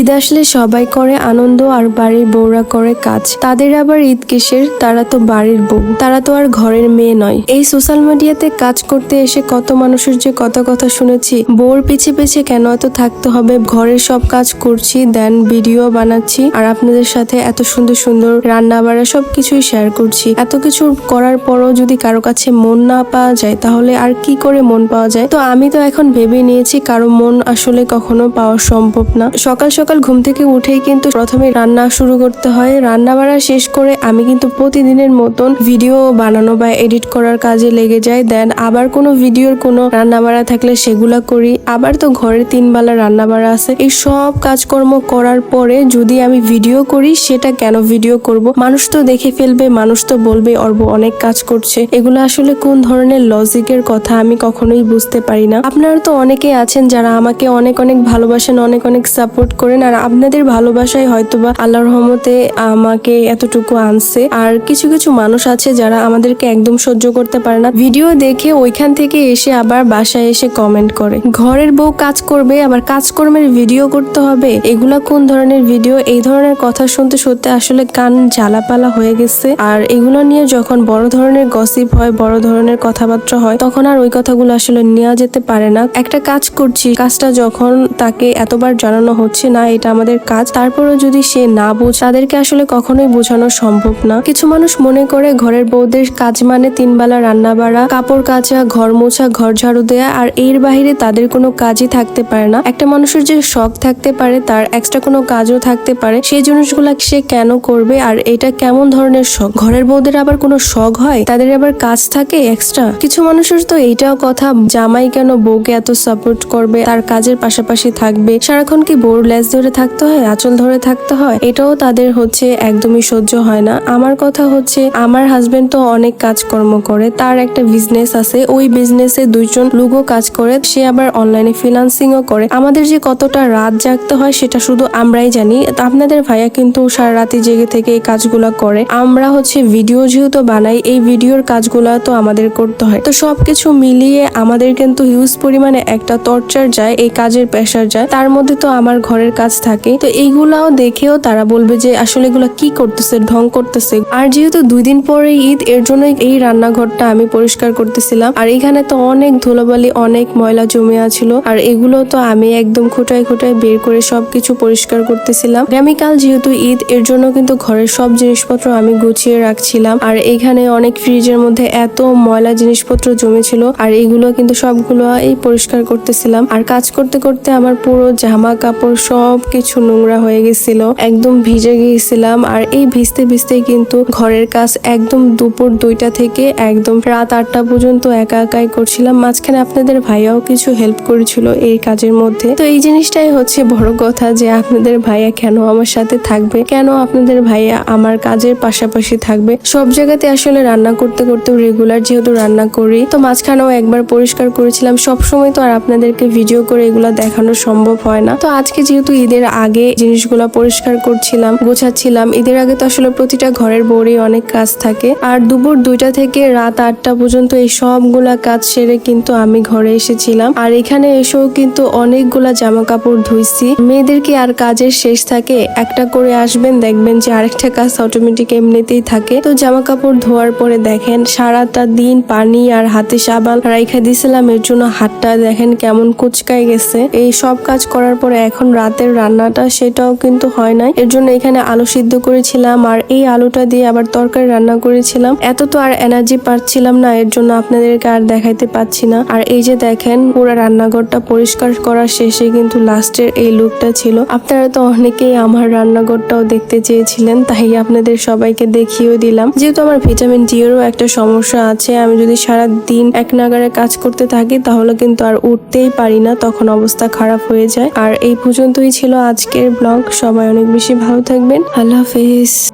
ঈদ আসলে সবাই করে, আনন্দ আর বাড়ির বউরা করে কাজ। তাদের আবার ঈদ কিসের? তারা তো বাড়ির বউ। তারা তো আর ঘরের মেয়ে নয়। এই সোশ্যাল মিডিয়াতে কাজ করতে এসে কত মানুষের যে কত কথা শুনেছি, বউর পিছে পিছে কেন এত থাকতে হবে? ঘরের সব কাজ করছি, দেন ভিডিও বানাচ্ছি, আর আপনাদের সাথে এত সুন্দর সুন্দর রান্না বাড়া সবকিছুই শেয়ার করছি। এত কিছু করার পরও যদি কারও কাছে মন না পাওয়া যায়, তাহলে আর কি করে মন পাওয়া যায়? তো আমি তো এখন ভেবে নিয়েছি কারও মন আসলে কখনো পাওয়া সম্ভব না। সকাল সকাল ঘুম থেকে উঠেই কিন্তু প্রথমে রান্না শুরু করতে হয়। রান্না বাড়া শেষ করে আমি কিন্তু প্রতিদিনের মতন ভিডিও বানানো বা এডিট করার কাজে লেগে যাই। দেন আবার কোনো ভিডিওর কোনো রান্না বাড়া থাকলে সেগুলা করি। আবার তো ঘরে তিন বেলা রান্না বাড়া আছে। এই সব কাজকর্ম করার পরে যদি আমি ভিডিও করি, সেটা কেন ভিডিও করব? মানুষ তো দেখে ফেলবে, মানুষ তো বলবে, অর্ব, অনেক কাজ করছে। এগুলো আসলে কোন ধরনের লজিকের কথা আমি কখনোই বুঝতে পারি না। আপনারা তো অনেকেই আছেন যারা আমাকে অনেক অনেক ভালোবাসেন, অনেক অনেক সাপোর্ট করেন আর আপনাদের ভালোবাসায় হয়তোবা আল্লাহর রহমতে আমাকে এতটুকু আনছে। আর কিছু কিছু মানুষ আছে যারা আমাদেরকে একদম সহ্য করতে পারে না। ভিডিও দেখে ওইখান থেকে এসে আবার বাসায় এসে কমেন্ট করে। ঘরের বউ কাজ করবে, আবার কাজকর্মের ভিডিও করতে হবে। এগুলা কোন ধরনের ভিডিও এই ধরনের কথা শুনতে শুনতে আসলে কান জ্বালাপালা হয়ে গেছে। আর এগুলো নিয়ে যখন বড় ধরনের গসিপ হয়, বড় ধরনের কথাবার্তা হয়, তখন আর ওই কথাগুলো আসলে নেওয়া যেতে পারে না। একটা কাজ করছি, কাজটা যখন তাকে এতবার জানানো হচ্ছে না এটা আমাদের কাজ। তারপরেও যদি সে না বোঝ, তাদেরকে আসলে কখনোই বোঝানো সম্ভব না। কিছু মানুষ মনে করে ঘরের বউদের কাজ মানে তিনবেলা রান্না বাড়া কাপড় কাচা, ঘর মোছা, ঘর ঝাড়ু দেয়া, আর এর বাইরে তাদের কোনো কাজই থাকতে পারে না। একটা মানুষের যে শখ থাকতে পারে, তার এক্সট্রা কোনো কাজও থাকতে পারে। সেই জিনিসগুলা সে কেন করবে, আর এটা কেমন ধরনের শখ? ঘরের বউদের আবার কোনো শখ হয়? তাদের আবার কাজ থাকে এক্সট্রা কিছু মানুষের তো এইটাও কথা, জামাই কেন বউকে এত সাপোর্ট করবে, তার কাজের পাশাপাশি থাকবে? সারাক্ষণ কি বউর লেজ ধরে থাকতে হয়, আঁচল ধরে থাকতে হয়, এটাও তাদের হচ্ছে একদমই সহ্য হয় না। আমার কথা হচ্ছে, আমার হাজবেন্ড তো অনেক কাজকর্ম করে, তার একটা বিজনেস আছে, ওই বিজনেসে দুইজন লোকও কাজ করে, সে আবার অনলাইনে ফিনান্সিংও করে। আমাদের যে কতটা রাত জাগতে হয়, সেটা শুধু আমরাই জানি। আপনাদের ভাইয়া কিন্তু সারা রাতে জেগে থেকে এই কাজগুলা করে। আমরা হচ্ছে ভিডিও যেহেতু বানাই, এই ভিডিওর কাজগুলা তো আমাদের করতে হয়। তো সবকিছু মিলিয়ে আমাদের কিন্তু হিউজ পরিমাণে একটা টর্চার যায়, এই কাজের প্রেশার যায়। তার মধ্যে তো আমার ঘরের কাজ থাকে। তো এইগুলাও দেখেও তারা বলবে যে, আসলে এগুলা কি করতেছে? ঢং করতেছে? আর যেহেতু দুই দিন পরে ঈদ, এর জন্য এই রান্নাঘরটা আমি পরিষ্কার করতেছিলাম। আর এখানে তো অনেক ধুলোবালি, অনেক ময়লা জমে আছিল। আর এগুলো তো আমি একদম খুঁটায় খুঁটায় বের করে সবকিছু পরিষ্কার করতেছিলাম। আগামীকাল যেহেতু ঈদ, এর জন্য কিন্তু ঘরের সব জিনিসপত্র আমি গুছিয়ে রাখছিলাম। আর এখানে অনেক ফ্রিজের মধ্যে এত ময়লা জিনিসপত্র জমেছিল। আর এগুলো কিন্তু সবগুলো এই পরিষ্কার করতেছিলাম। আর কাজ করতে করতে আমার পুরো জামা কাপড় সব কিছু নোংরা হয়ে গেছিল। একদম ভিজে গিয়েছিলাম আর এই ভিজতে ভিজতে কিন্তু ঘরের কাজ একদম দুপুর দুইটা থেকে একদম রাত আটটা পর্যন্ত একা একাই করছিলাম। মাঝখানে আপনাদের ভাইয়াও কিছু হেল্প করেছিল এই কাজের মধ্যে। তো এই জিনিসটাই হচ্ছে বড় কথা যে আপনাদের ভাইয়া কেন আমার সাথে থাকবে? কেন আপনাদের ভাইয়া আমার কাজের পাশাপাশি থাকবে? সব জায়গাতে আসলে রান্না করতে করতে রেগুলার যেহেতু রান্না করি। তো মাঝখানেও একবার পরিষ্কার করেছিলাম। সব সময় তো আর আপনাদেরকে ভিডিও করে এগুলো দেখানো সম্ভব হয় না। তো আজকে যেহেতু ঈদের আগে জিনিসগুলো পরিষ্কার করছিলাম, গোছাচ্ছিলাম। ঈদের আগে তো আসলে প্রতিটা ঘরের বউরই অনেক কাজ থাকে। আর দুপুর দুইটা থেকে রাত আটটা পর্যন্ত এই সবগুলা কাজ সেরে কিন্তু আমি ঘরে এসেছিলাম। আর এখানে এসেও কিন্তু অনেকগুলা জামা কাপড় ধুইছি। মেয়েদেরকে আর কাজের শেষ থাকে, একটা করে আসবেন, দেখবেন যে আরেকটা কাজ অটোমেটিক এমনিতেই থাকে। তো জামা কাপড় ধোয়ার পরে দেখেন, সারাটা দিন পানি আর হাতে সাবান রাইখা দিছিলাম। এর জন্য হাতটা দেখেন কেমন কুচকায় গেছে। এই সব কাজ করার পরে এখন রাতের রান্নাটা সেটাও কিন্তু হয় নাই। এর জন্য এখানে আলু সিদ্ধ করেছিলাম আর এই আলুটা দিয়ে আবার তরকারি রান্না করেছিলাম। এত তো আর এনার্জি পাচ্ছিলাম না, এর জন্য আপনাদেরকে আর দেখাইতে পাচ্ছি না। আর এই যে দেখেন, পুরো রান্নাঘরটা পরিষ্কার করার শেষে কিন্তু লাস্টের এই লুকটা ছিল। আপনারা তো অনেকেই আমার রান্নাঘরটাও দেখতে চেয়েছিলেন, তাই আপনাদের সবাইকে দেখিয়েও দিলাম। যেহেতু আমার ভিটামিন ডি এরও একটা সমস্যা আছে, আমি যদি সারা দিন এক নাগারে কাজ করতে থাকি, তাহলে কিন্তু আর উঠতেই পারি না, তখন অবস্থা খারাপ হয়ে যায়। আর এই পর্যন্তই ছিল আজকের ব্লগ। সবাই অনেক বেশি ভালো থাকবেন। আল্লাহ হাফেজ।